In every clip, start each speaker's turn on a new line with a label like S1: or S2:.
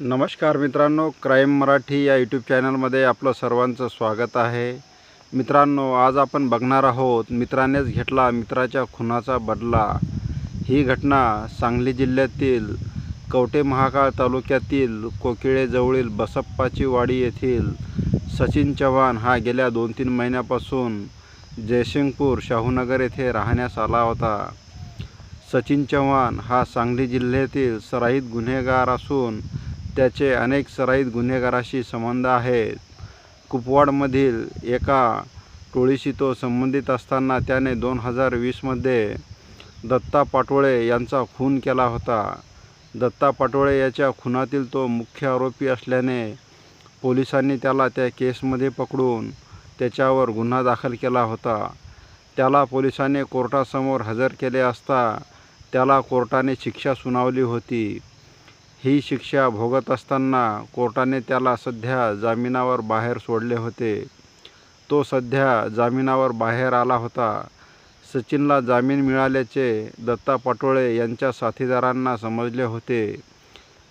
S1: नमस्कार मित्रांनो क्राईम मराठी या यूट्यूब चॅनलमध्ये आपलं सर्वांचं स्वागत आहे. मित्रांनो आज आपण बघणार आहोत मित्रानेच घेतला मित्राच्या खुनाचा बदला. ही घटना सांगली जिल्ह्यातील कवटे महाकाळ तालुक्यातील कोकिळेजवळील बसप्पाची वाडी येथील सचिन चव्हाण हा गेल्या दोन तीन महिन्यापासून जयसिंगपूर शाहूनगर येथे राहण्यास आला होता. सचिन चव्हाण हा सांगली जिल्ह्यातील सराईत गुन्हेगार असून त्याचे अनेक सराईत गुन्हेगाराशी संबंध आहेत. कुपवाडमधील एका टोळीशी तो संबंधित असताना त्याने दोन हजार वीसमध्ये दत्ता पाटोळे यांचा खून केला होता. दत्ता पाटोळे याच्या खुनातील तो मुख्य आरोपी असल्याने पोलिसांनी त्याला त्या केसमध्ये पकडून त्याच्यावर गुन्हा दाखल केला होता. त्याला पोलिसांनी कोर्टासमोर हजर केले असता त्याला कोर्टाने शिक्षा सुनावली होती. ही शिक्षा भोगत असताना कोर्टाने त्याला सध्या जामिनावर बाहेर सोडले होते. तो सध्या जामिनावर बाहेर आला होता. सचिनला जामीन मिळाल्याचे दत्ता पाटोळे यांच्या साथीदारांना समजले होते.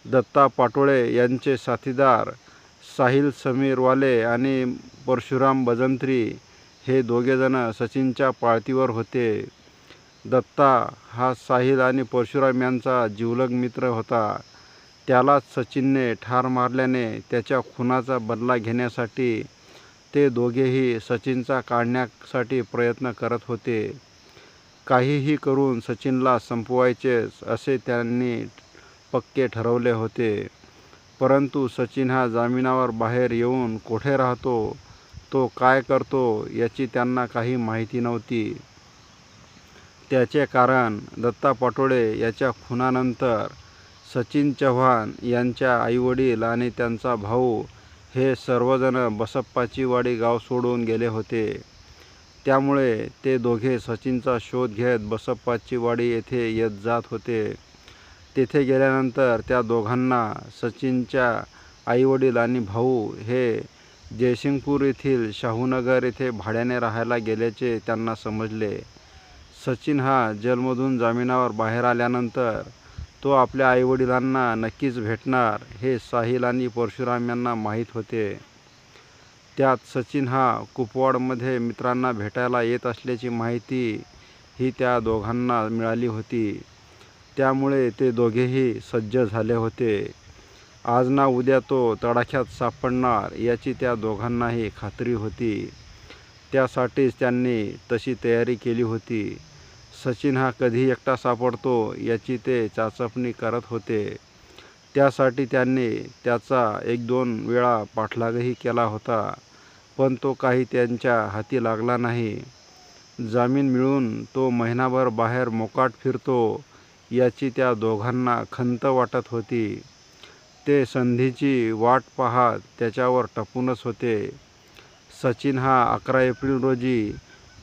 S1: दत्ता पाटोळे यांचे साथीदार साहिल समीरवाले आणि परशुराम बजंत्री हे दोघेजणं सचिनच्या पाळतीवर होते. दत्ता हा साहिल आणि परशुराम यांचा जिवलग मित्र होता. त्यालाच सचिनने ठार मारल्याने त्याच्या खुनाचा बदला घेण्यासाठी ते दोघेही सचिनचा काढण्यासाठी प्रयत्न करत होते. काहीही करून सचिनला संपवायचेच असे त्यांनी पक्के ठरवले होते. परंतु सचिन हा जामिनावर बाहेर येऊन कोठे राहतो तो काय करतो याची त्यांना काही माहिती नव्हती. त्याचे कारण दत्ता पाटोळे याच्या खुनानंतर सचिन चव्हाण यांच्या आईवडील आणि त्यांचा भाऊ हे सर्वजण बसप्पाचीवाडी गाव सोडून गेले होते. त्यामुळे ते दोघे सचिनचा शोध घेत बसप्पाचीवाडी येथे येत जात होते. तेथे गेल्यानंतर त्या दोघांना सचिनच्या आईवडील आणि भाऊ हे जयसिंगपूर येथील शाहूनगर येथे भाड्याने राहायला गेल्याचे त्यांना समजले. सचिन हा जेलमधून जामिनावर बाहेर आल्यानंतर तो आपल्या आईवडिलांना नक्कीच भेटणार हे साहिल आणि परशुराम यांना माहीत होते. त्यात सचिन हा कुपवाडमध्ये मित्रांना भेटायला येत असल्याची माहिती ही त्या दोघांना मिळाली होती. त्यामुळे ते दोघेही सज्ज झाले होते. आज ना उद्या तो तडाख्यात सापडणार याची त्या दोघांनाही खात्री होती. त्यासाठीच त्यांनी तशी तयारी केली होती. सचिन हा कधी एकटा सापडतो याची ते चाचपणी करत होते. त्यासाठी त्यांनी त्याचा एक दोन वेळा पाठलागही केला होता पण तो काही त्यांच्या हाती लागला नाही. जामीन मिळून तो महिनाभर बाहेर मोकाट फिरतो याची त्या दोघांना खंत वाटत होती. ते संधीची वाट पाहत त्याच्यावर टपूनच होते. सचिन हा अकरा एप्रिल रोजी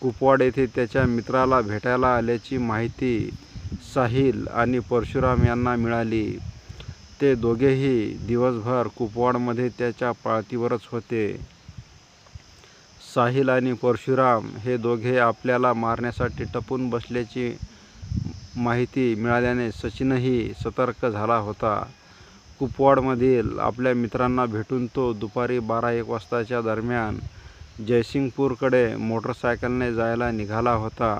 S1: कुपवाड येथे त्याच्या मित्राला भेटायला आल्याची माहिती साहिल आणि परशुराम यांना मिळाली. ते दोघेही दिवसभर कुपवाडमध्ये त्याच्या पाळतीवरच होते. साहिल आणि परशुराम हे दोघे आपल्याला मारण्यासाठी टपून बसल्याची माहिती मिळाल्याने सचिनही सतर्क झाला होता. कुपवाडमधील आपल्या मित्रांना भेटून तो दुपारी बारा एक वाजताच्या दरम्यान जयसिंगपूरकडे मोटरसायकलने जायला निघाला होता.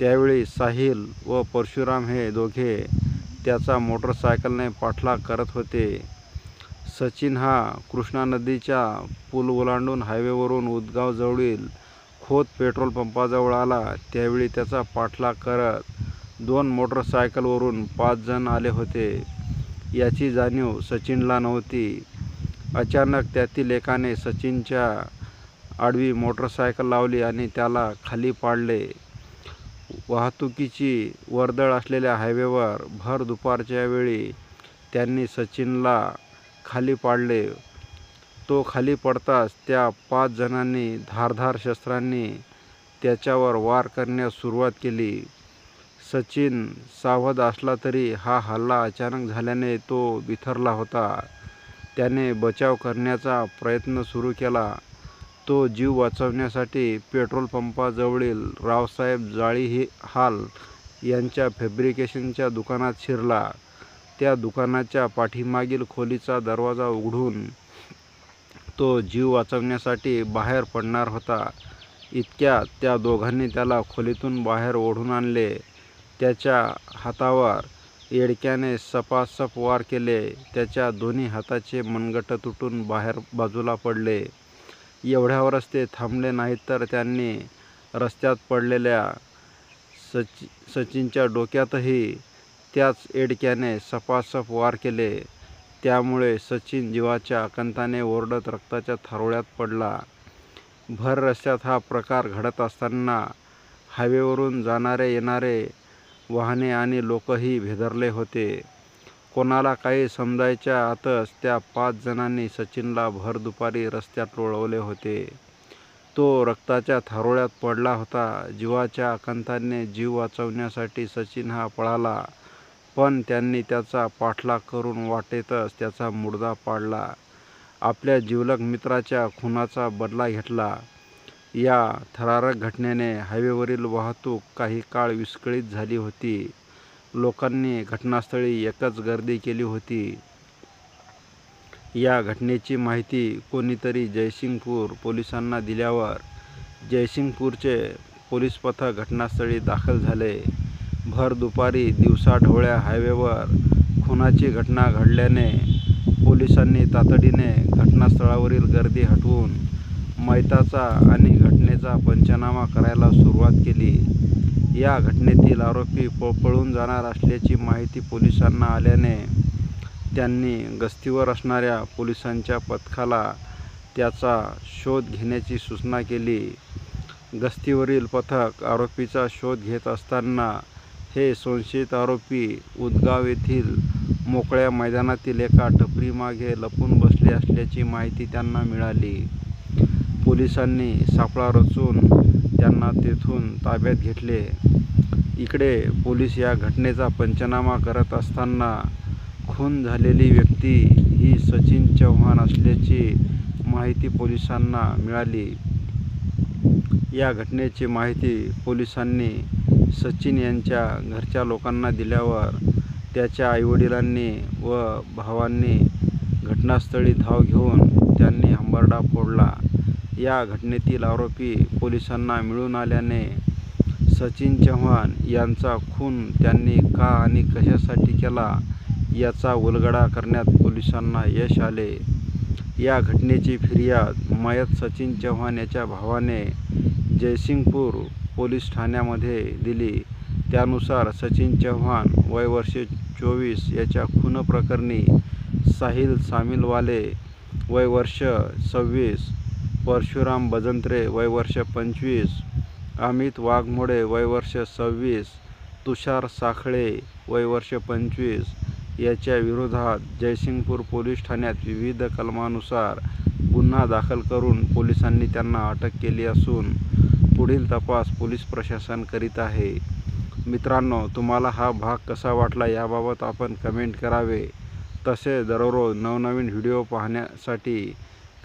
S1: त्यावेळी साहिल व परशुराम हे दोघे त्याचा मोटरसायकलने पाठलाग करत होते. सचिन हा कृष्णा नदीच्या पूल ओलांडून हायवेवरून उदगावजवळील खोत पेट्रोल पंपाजवळ आला. त्यावेळी त्याचा पाठलाग करत दोन मोटरसायकलवरून पाच जण आले होते. याची जाणीव सचिनला नव्हती. अचानक त्यातील एकाने सचिनच्या आडवी मोटरसायकल लावली आणि त्याला खाली पाडले. वाहतुकीची वर्दळ असलेल्या हायवेवर भर दुपारच्या वेळी त्यांनी सचिनला खाली पाडले. तो खाली पडताच त्या पाच जणांनी धारधार शस्त्रांनी त्याच्यावर वार करण्यास सुरुवात केली. सचिन सावध असला तरी हा हल्ला अचानक झाल्याने तो बिथरला होता. त्याने बचाव करण्याचा प्रयत्न सुरू केला. तो जीव वाचवण्यासाठी पेट्रोल पंपाजवळील रावसाहेब जाळी हे हाल यांच्या फॅब्रिकेशनच्या दुकानात शिरला. त्या दुकानाच्या पाठीमागील खोलीचा दरवाजा उघडून तो जीव वाचवण्यासाठी बाहेर पडणार होता. इतक्या त्या दोघांनी त्याला खोलीतून बाहेर ओढून आणले. त्याच्या हातावर येडक्याने सपासप वार केले. त्याच्या दोन्ही हाताचे मनगट तुटून बाहेर बाजूला पडले. एवढ्यावर रस्ते थांबले नाहीत तर त्यांनी रस्त्यात पडलेल्या सचि सचिनच्या डोक्यातही त्याच एडक्याने सपासप वार केले. त्यामुळे सचिन जीवाच्या आकंताने ओरडत रक्ताच्या थारोळ्यात पडला. भर रस्त्यात हा प्रकार घडत असताना हायवेवरून जाणारे येणारे वाहने आणि लोकही भेदरले होते. कोणाला काही समजायच्या आतच त्या पाच जणांनी सचिनला भर दुपारी रस्त्यात लोळवले होते. तो रक्ताच्या थारोळ्यात पडला होता. जीवाच्या आकांताने जीव वाचवण्यासाठी सचिन हा पळाला पण त्यांनी त्याचा पाठलाग करून वाटेतच त्याचा मुडदा पाडला. आपल्या जिवलग मित्राच्या खुनाचा बदला घेतला. या थरारक घटनेने हायवेवरील वाहतूक काही काळ विस्कळीत झाली होती. लोकांनी घटनास्थळी एकच गर्दी केली होती. या घटनेची माहिती कोणीतरी जयसिंगपूर पोलिसांना दिल्यावर जयसिंगपूरचे पोलीस पथक घटनास्थळी दाखल झाले. भर दुपारी दिवसाढवळ्या हायवेवर खुनाची घटना घडल्याने पोलिसांनी तातडीने घटनास्थळावरील गर्दी हटवून मैताचा आणि घटनेचा पंचनामा करायला सुरुवात केली. या घटनेतील आरोपी प पळून जाणार असल्याची माहिती पोलिसांना आल्याने त्यांनी गस्तीवर असणाऱ्या पोलिसांच्या पथकाला त्याचा शोध घेण्याची सूचना केली. गस्तीवरील पथक आरोपीचा शोध घेत असताना हे संशयित आरोपी उदगाव येथील मोकळ्या मैदानातील एका टपरीमागे लपून बसले असल्याची माहिती त्यांना मिळाली. पोलिसांनी सापळा रचून त्यांना तेथून ताब्यात घेतले. इकडे पोलीस या घटनेचा पंचनामा करत असताना खून झालेली व्यक्ती ही सचिन चव्हाण असल्याची माहिती पोलिसांना मिळाली. या घटनेची माहिती पोलिसांनी सचिन यांच्या घरच्या लोकांना दिल्यावर त्याच्या आईवडिलांनी व भावांनी घटनास्थळी धाव घेऊन त्यांनी हंबरडा फोडला. या घटनेतील आरोपी पोलिसांना मिळून आल्याने सचिन चव्हाण यांचा खून त्यांनी का आणि कशासाठी केला याचा उलगडा करण्यात पोलिसांना यश आले. या घटनेची फिर्याद मयत सचिन चव्हाण याच्या भावाने जयसिंगपूर पोलीस ठाण्यामध्ये दिली. त्यानुसार सचिन चव्हाण वय वर्षे चोवीस याच्या खून प्रकरणी साहिल सामिलवाले वय वर्ष सव्वीस परशुराम बजंत्रे वयवर्ष पंचवीस. अमित वाघमोडे वयवर्ष सव्वीस. तुषार साखळे वयवर्ष पंचवीस. याच्या विरोधात जयसिंगपूर पोलीस ठाण्यात विविध कलमानुसार गुन्हा दाखल करून पोलिसांनी त्यांना अटक केली असून पुढील तपास पोलीस प्रशासन करीत आहे. मित्रांनो तुम्हाला हा भाग कसा वाटला याबाबत आपण कमेंट करावे. तसे दररोज नवनवीन व्हिडिओ पाहण्यासाठी